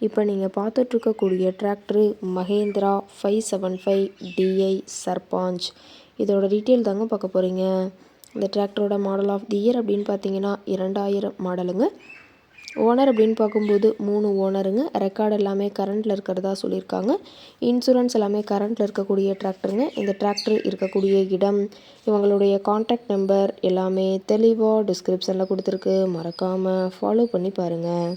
இப்போ நீங்கள் பார்த்துட்ருக்கக்கூடிய tractor Mahindra five seven five DI Sarpanch. இதோட டீட்டெயில் தாங்க பார்க்க போகிறீங்க இந்த டிராக்டரோட மாடல் ஆஃப் தி இயர் அப்படின்னு பார்த்தீங்கன்னா இரண்டாயிரம் மாடலுங்க. ஓனர் அப்படின்னு பார்க்கும்போது மூணு ஓனருங்க. ரெக்கார்டு எல்லாமே கரண்ட்டில் இருக்கிறதா சொல்லியிருக்காங்க. இன்சூரன்ஸ் எல்லாமே கரண்ட்டில் இருக்கக்கூடிய டிராக்டருங்க. இந்த டிராக்டர் இருக்கக்கூடிய இடம் இவங்களுடைய காண்டாக்ட் நம்பர் எல்லாமே தெளிவாக டிஸ்கிரிப்ஷனில் கொடுத்துருக்கு. மறக்காமல் ஃபாலோ பண்ணி பாருங்கள்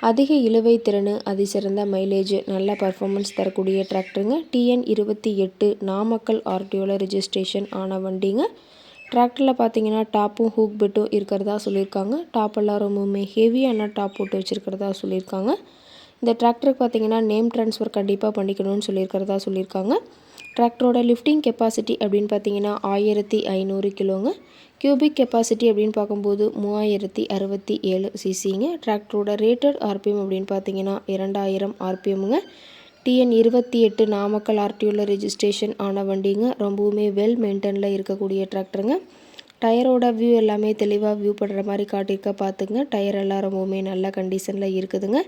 அதிக இழுவை திறன் அதிசிறந்த மைலேஜ் நல்ல பர்ஃபார்மன்ஸ் தரக்கூடிய டிராக்டருங்க டிஎன் இருபத்தி எட்டு நாமக்கல் ஆர்டிஓவில் ரிஜிஸ்ட்ரேஷன் ஆன வண்டிங்க. டிராக்டரில் பார்த்தீங்கன்னா டாப்பும் ஹூக் பெட்டும் இருக்கிறதா சொல்லியிருக்காங்க. டாப் எல்லாம் ரொம்பவுமே ஹெவியான டாப் போட்டு வச்சுருக்கிறதா சொல்லியிருக்காங்க. இந்த டிராக்டருக்கு பார்த்தீங்கன்னா நேம் ட்ரான்ஸ்ஃபர் கண்டிப்பாக பண்ணிக்கணும்னு சொல்லியிருக்கிறதா சொல்லியிருக்காங்க. டிராக்டரோட லிஃப்டிங் கெப்பாசிட்டி அப்படின்னு பார்த்தீங்கன்னா ஆயிரத்தி ஐநூறு கிலோங்க. கியூபிக் கெப்பாசிட்டி அப்படின்னு பார்க்கும்போது மூவாயிரத்தி அறுபத்தி ஏழு சிசிங்க டிராக்டரோட ரேட்டட் ஆர்பிஎம் அப்படின்னு பார்த்தீங்கன்னா இரண்டாயிரம் ஆர்பிஎம்முங்க டிஎன் இருபத்தி எட்டு நாமக்கல் ஆர்டியூவில் ரெஜிஸ்ட்ரேஷன் ஆன வண்டிங்க. ரொம்பவுமே வெல் மெயின்டெனில் இருக்கக்கூடிய டிராக்டருங்க டயரோட வியூ எல்லாமே தெளிவாக வியூ பண்ணுற மாதிரி காட்டியிருக்க பார்த்துங்க டயர் எல்லாம் ரொம்பவுமே நல்ல கண்டிஷனில் இருக்குதுங்க.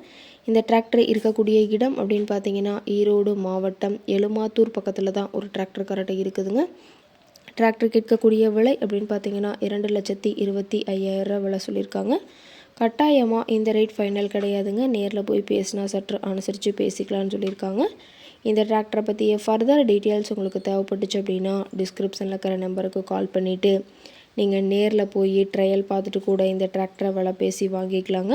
இந்த டிராக்டர் இருக்கக்கூடிய இடம் அப்படின்னு பார்த்தீங்கன்னா ஈரோடு மாவட்டம் எலுமாத்தூர் பக்கத்தில் தான் ஒரு டிராக்டர் கரெக்டாக இருக்குதுங்க. டிராக்டர் கேட்கக்கூடிய விலை அப்படின்னு பார்த்தீங்கன்னா இரண்டு லட்சத்தி இருபத்தி ஐயாயிரம் விலை சொல்லியிருக்காங்க. கட்டாயமாக இந்த ரேட் ஃபைனல் கிடையாதுங்க. நேரில் போய் பேசினா சற்று அனுசரித்து பேசிக்கலாம்னு சொல்லியிருக்காங்க. இந்த டிராக்டரை பற்றிய ஃபர்தர் டீட்டெயில்ஸ் உங்களுக்கு தேவைப்பட்டுச்சு அப்படின்னா டிஸ்கிரிப்ஷனில் இருக்கிற நம்பருக்கு கால் பண்ணிவிட்டு நீங்கள் நேரில் போய் ட்ரையல் பார்த்துட்டு கூட இந்த டிராக்டரை விலை பேசி வாங்கிக்கலாங்க.